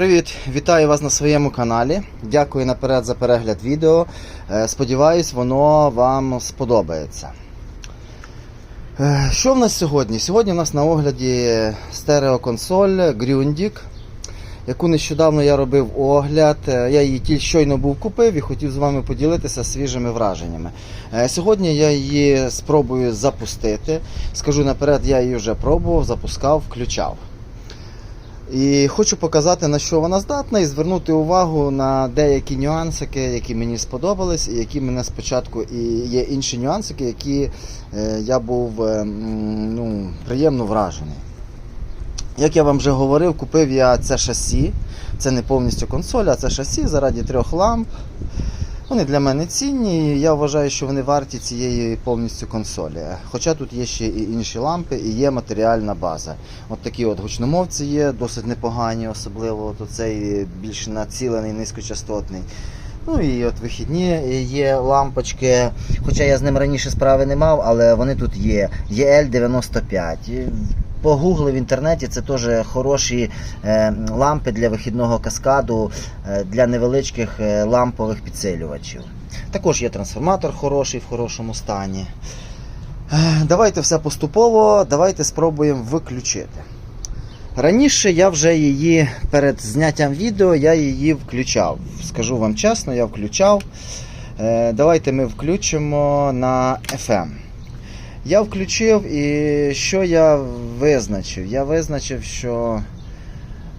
Привіт, вітаю вас на своєму каналі. Дякую наперед за перегляд відео. Е, Сподіваюсь, воно вам сподобається. Е, Що в нас сьогодні? Сьогодні в нас на огляді стереоконсоль Grundig, яку нещодавно я робив огляд. Е, Я її тільки щойно був купив і хотів з вами поділитися свіжими враженнями. Сьогодні я її спробую запустити. Скажу наперед, я її вже пробував, запускав, включав. І хочу показати, на що вона здатна, і звернути увагу на деякі нюансики, які мені сподобались, і які мене спочатку і є інші нюансики, які е, я був е, ну, приємно вражений. Як я вам вже говорив, купив я це шасі. Це не повністю консоль, а це шасі заради трьох ламп. Вони для мене цінні, я вважаю, що вони варті цієї повністю консолі. Хоча тут є ще і інші лампи, і є матеріальна база. От такі от гучномовці є, досить непогані, особливо от цей більш націлений, низькочастотний. Ну і от вихідні є лампочки. Хоча я з ним раніше справи не мав, але вони тут є. EL95. Погугли в інтернеті це теж хороші е, лампи для вихідного каскаду, е, для невеличких е, лампових підсилювачів. Також є трансформатор хороший в хорошому стані. Давайте все поступово, давайте спробуємо виключити. Раніше я вже її перед зняттям відео я її включав. Скажу вам чесно, я включав. Давайте ми включимо на FM. Я включив і що я визначив? Я визначив, що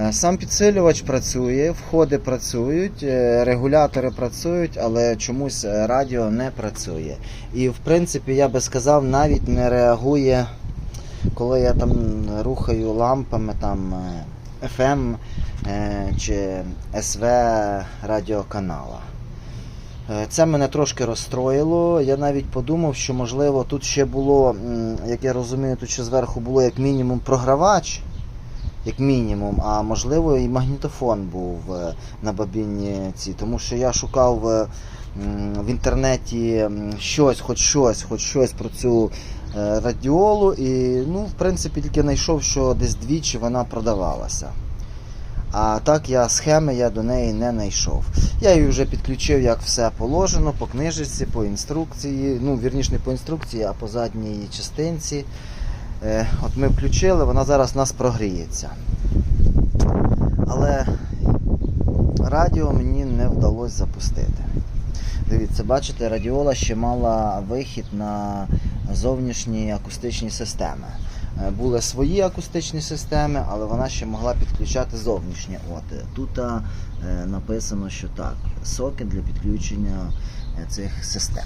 е, сам підсилювач працює, входи працюють, е, регулятори працюють, але чомусь е, радіо не працює. І в принципі, я би сказав, навіть не реагує, коли я там рухаю лампами там FM чи SV радіоканала. Е, Це мене трошки розстроїло. Я навіть подумав, що можливо тут ще було, як я розумію, тут ще зверху було як мінімум програвач, як мінімум, а можливо і магнітофон був е, на бабінні ці. Тому що я шукав е, м, в інтернеті щось, хоч щось, хоч щось про цю е, радіолу. І ну, в принципі тільки знайшов, що десь двічі вона продавалася. А так я схеми я до неї не знайшов. Я її вже підключив, як все положено, по книжечці, по інструкції. Ну, вірніше не по інструкції, а по задній частинці. Е, от ми включили, вона зараз у нас прогріється. Але радіо мені не вдалося запустити. Дивіться, бачите, радіола ще мала вихід на зовнішні акустичні системи. Е, Були свої акустичні системи, але вона ще могла підключати зовнішні. От е, тут е, написано, що так, сокет для підключення цих систем.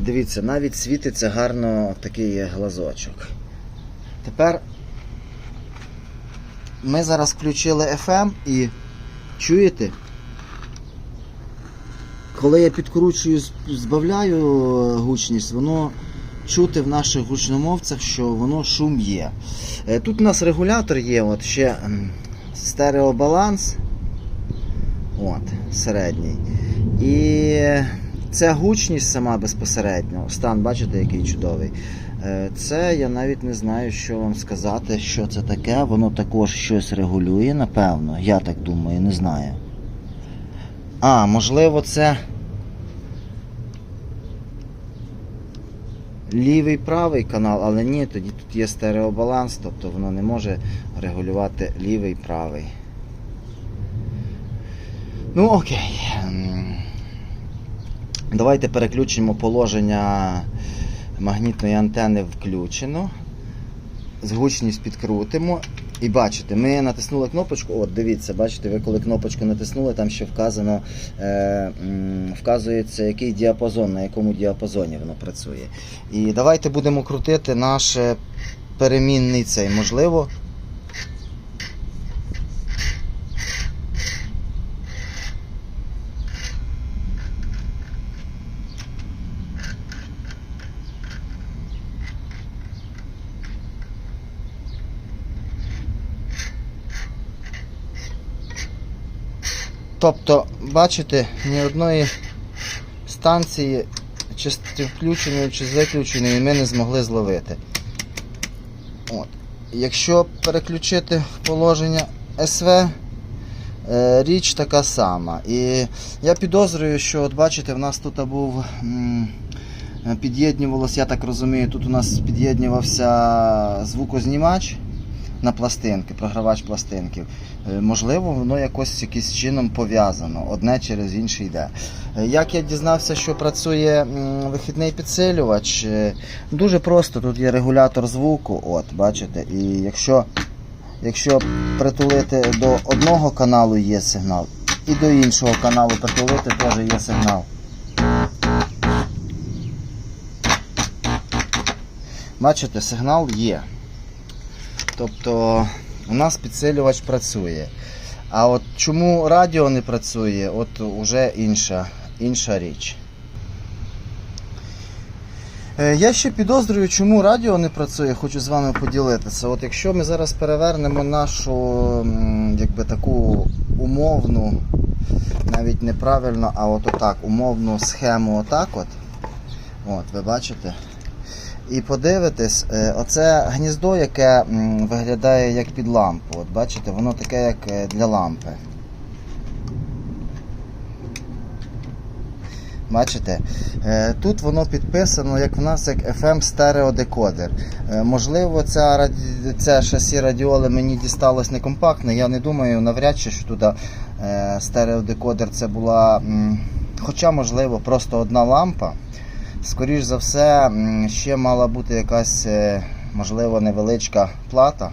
Дивіться, навіть світиться гарно такий глазочок. Тепер ми зараз включили FM і чуєте? Коли я підкручую, збавляю гучність, воно чути в наших гучномовцях, що воно шум є. Е, Тут у нас регулятор є, от ще стереобаланс. От, середній. І ця гучність сама безпосередньо, стан, бачите, який чудовий. Е, Це я навіть не знаю, що вам сказати, що це таке. Воно також щось регулює, напевно. Я так думаю, не знаю. А, можливо, це. Лівий правий канал, але ні, тоді тут є стереобаланс, тобто воно не може регулювати лівий правий. Ну окей. Давайте переключимо положення магнітної антени включено. Згучність підкрутимо. І бачите, ми натиснули кнопочку. От, дивіться, бачите, ви коли кнопочку натиснули, там ще вказано, е, вказується, який діапазон, на якому діапазоні воно працює. І давайте будемо крутити наш е, перемінний цей. Можливо. Тобто, бачите, ні одної станції, чи з включеною, чи з виключеною, ми не змогли зловити. От. Якщо переключити положення СВ, е, річ така сама. І я підозрюю, що от бачите, в нас тут був. Під'єднювалося, я так розумію, тут у нас під'єднювався звукознімач на пластинки, програвач пластинків. Е, Можливо, воно якось якимось чином пов'язано, одне через інше йде. Е, Як я дізнався, що працює вихідний підсилювач, е, дуже просто, тут є регулятор звуку, от, бачите, і якщо, якщо притулити до одного каналу є сигнал, і до іншого каналу притулити теж є сигнал. Бачите, сигнал є. Тобто у нас підсилювач працює. А от чому радіо не працює, от уже інша, інша річ. Е, Я ще підозрюю, чому радіо не працює, хочу з вами поділитися. От якщо ми зараз перевернемо нашу якби таку умовну, навіть неправильно, а от отак, умовну схему отак от. От, ви бачите? І подивитесь, е, оце гніздо, яке виглядає як під лампу. От бачите, воно таке, як е, для лампи. Бачите? Е, Тут воно підписано, як в нас як FM стереодекодер. Можливо, ця, раді... це шасі радіоли мені дісталось не компактне. Я не думаю, навряд чи що туди стереодекодер це була. Хоча, можливо, просто одна лампа. Скоріш за все, ще мала бути якась, е, можливо, невеличка плата,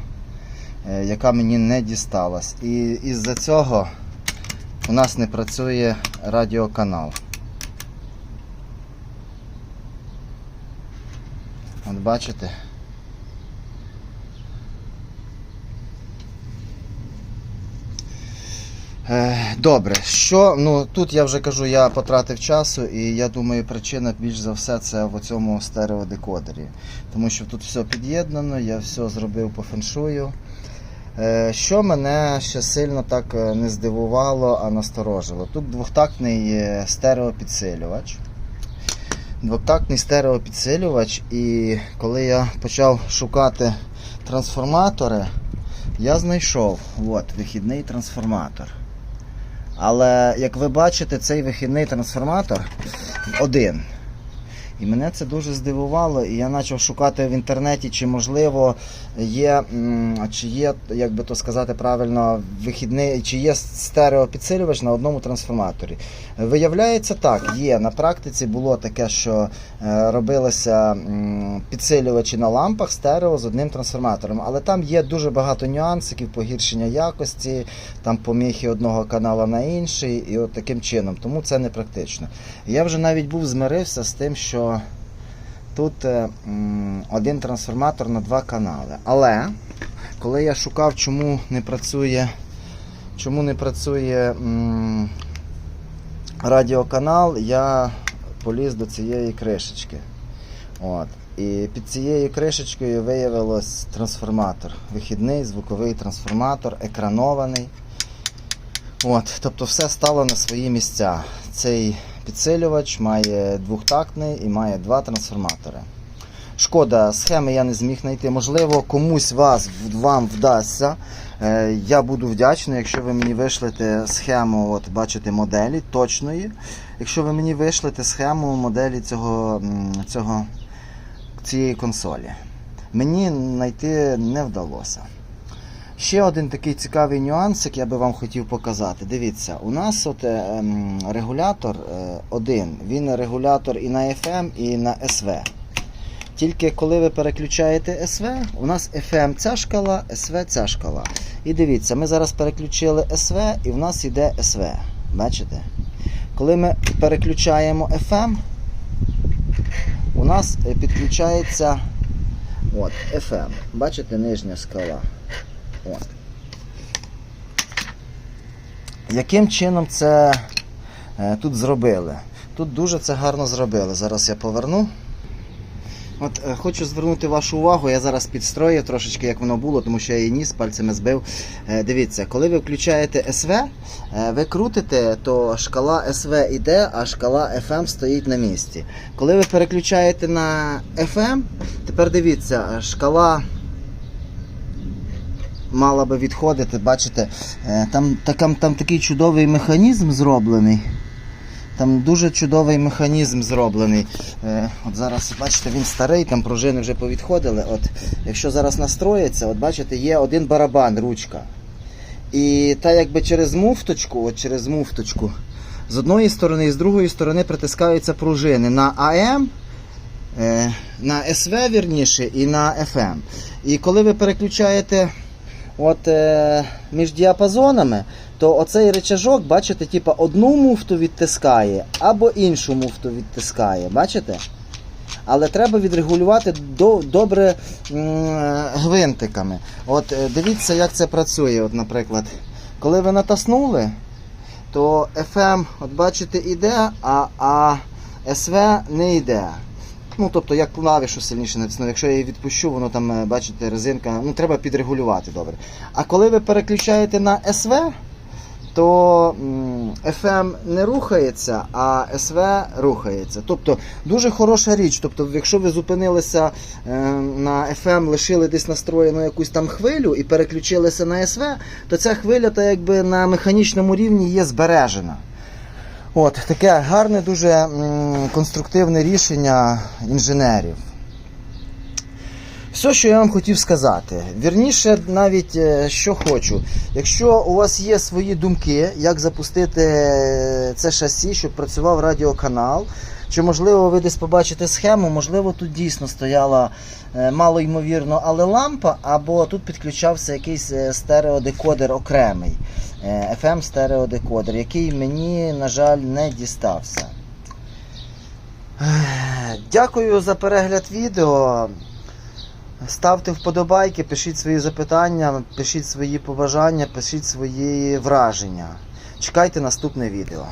е, яка мені не дісталась. І із-за цього у нас не працює радіоканал. От бачите? Добре, що ну тут я вже кажу, я потратив часу, і я думаю, причина більш за все це в цьому стереодекодері. Тому що тут все під'єднано, я все зробив по феншую. Е, Що мене ще сильно так е, не здивувало, а насторожило. Тут двохтактний е, стереопідсилювач. Двохтактний стереопідсилювач, і коли я почав шукати трансформатори, я знайшов от, вихідний трансформатор. Але як ви бачите, цей вихідний трансформатор один. І мене це дуже здивувало, і я почав шукати в інтернеті, чи можливо є, чи є, як би то сказати правильно, вихідний, чи є стереопідсилювач на одному трансформаторі. Виявляється, так, є. На практиці було таке, що е, робилися підсилювачі на лампах стерео з одним трансформатором. Але там є дуже багато нюансиків, погіршення якості, там поміхи одного канала на інший, і от таким чином. Тому це не практично. Я вже навіть був змирився з тим, що тут е, один трансформатор на два канали. Але коли я шукав, чому не працює, чому не працює радіоканал, я поліз до цієї кришечки. От. І під цією кришечкою виявилось трансформатор. Вихідний звуковий трансформатор, екранований. От, тобто все стало на свої місця. Цей підсилювач має двохтактний і має два трансформатори. Шкода, схеми я не зміг знайти. Можливо, комусь вас вам вдасться. Е, Я буду вдячний, якщо ви мені вишлете схему, от бачите, моделі точної. Якщо ви мені вишлете схему моделі цього, цього, цієї консолі. Мені знайти не вдалося. Ще один такий цікавий нюансик я би вам хотів показати. Дивіться, у нас от, е, регулятор е, один. Він регулятор і на FM, і на SV. Тільки коли ви переключаєте СВ, у нас FM ця шкала, СВ ця шкала. І дивіться, ми зараз переключили СВ і в нас йде СВ. Бачите? Коли ми переключаємо FM, у нас е, підключається от, FM. Бачите, нижня скала. От. Яким чином це тут зробили? Тут дуже це гарно зробили. Зараз я поверну. От е, хочу звернути вашу увагу, я зараз підстрою трошечки, як воно було, тому що я її ніс пальцями збив. Е, дивіться, коли ви включаєте СВ, е, ви крутите, то шкала СВ йде, а шкала FM стоїть на місці. Коли ви переключаєте на FM, тепер дивіться, шкала мала би відходити. Бачите, е, там, там, там такий чудовий механізм зроблений. Там дуже чудовий механізм зроблений. Е, от зараз, бачите, він старий, там пружини вже повідходили. От, якщо зараз настроїться, от бачите, є один барабан, ручка. І та якби через муфточку, от через муфточку, з одної сторони і з другої сторони притискаються пружини на АМ, е, на СВ вірніше і на FM. І коли ви переключаєте от, е, між діапазонами, то оцей речажок, бачите, типа одну муфту відтискає або іншу муфту відтискає. Бачите? Але треба відрегулювати до, добре гвинтиками. От е, дивіться, як це працює. От, наприклад, коли ви натиснули, то FM, от бачите, іде, а, а SV не йде. Ну, тобто, як клавішу сильніше натисну. Якщо я її відпущу, воно там, е, бачите, резинка, ну треба підрегулювати добре. А коли ви переключаєте на SV, то FM не рухається, а SV рухається. Тобто дуже хороша річ. Тобто, якщо ви зупинилися е, на FM, лишили десь настроєну якусь там хвилю і переключилися на SV, то ця хвиля та якби на механічному рівні є збережена. От таке гарне, дуже конструктивне рішення інженерів. Все, що я вам хотів сказати. Вірніше, навіть е, що хочу. Якщо у вас є свої думки, як запустити е, це шасі, щоб працював радіоканал, чи можливо ви десь побачите схему, можливо, тут дійсно стояла е, мало ймовірно, але лампа, або тут підключався якийсь е, стереодекодер окремий. е, FM стереодекодер, який мені, на жаль, не дістався. Дякую за перегляд відео. Ставте вподобайки, пишіть свої запитання, пишіть свої побажання, пишіть свої враження. Чекайте наступне відео.